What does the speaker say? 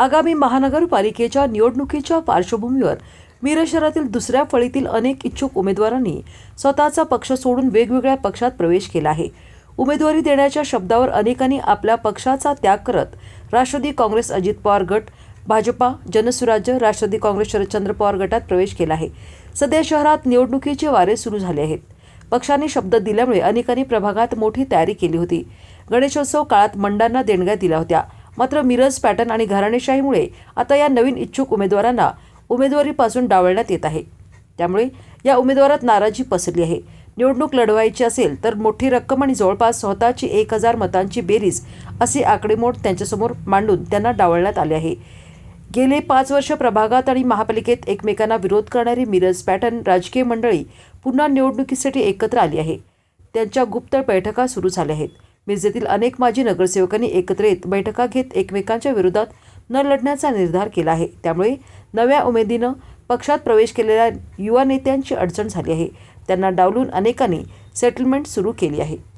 आगामी महानगरपालिकेच्या निवडणुकीच्या पार्श्वभूमीवर मिरज शहरातील दुसऱ्या फळीतील अनेक इच्छुक उमेदवारांनी स्वतःचा पक्ष सोडून वेगवेगळ्या पक्षात प्रवेश केला आहे. उमेदवारी देण्याच्या शब्दावर अनेकांनी आपल्या पक्षाचा त्याग करत राष्ट्रवादी काँग्रेस अजित पवार गट भाजपा जनसुराज्य राष्ट्रवादी काँग्रेस शरदचंद्र पवार गटात प्रवेश केला आहे. सध्या शहरात निवडणुकीचे वारे सुरू झाले आहेत. पक्षाने शब्द दिल्यामुळे अनेकांनी प्रभागात मोठी तयारी केली होती. गणेशोत्सव काळात मंडांना देणग्या दिल्या होत्या. मात्र मिरज पॅटर्न आणि घराणेशाहीमुळे आता या नवीन इच्छुक उमेदवारांना उमेदवारीपासून डावळण्यात येत आहे. त्यामुळे या उमेदवारात नाराजी पसरली आहे. निवडणूक लढवायची असेल तर मोठी रक्कम आणि जवळपास स्वतःची एक हजार मतांची बेरीज असे आकडेमोड त्यांच्यासमोर मांडून त्यांना डावळण्यात आले आहे. गेले पाच वर्ष प्रभागात आणि महापालिकेत एकमेकांना विरोध करणारी मिरज पॅटर्न राजकीय मंडळी पुन्हा निवडणुकीसाठी एकत्र आली आहे. त्यांच्या गुप्त बैठका सुरू झाल्या आहेत. मिरजेतील अनेक माजी नगरसेवकांनी एकत्र येत बैठका घेत एकमेकांच्या विरोधात न लढण्याचा निर्धार केला आहे. त्यामुळे नव्या उमेदीनं पक्षात प्रवेश केलेल्या युवा नेत्यांची अडचण झाली आहे. त्यांना डावलून अनेकांनी सेटलमेंट सुरू केली आहे.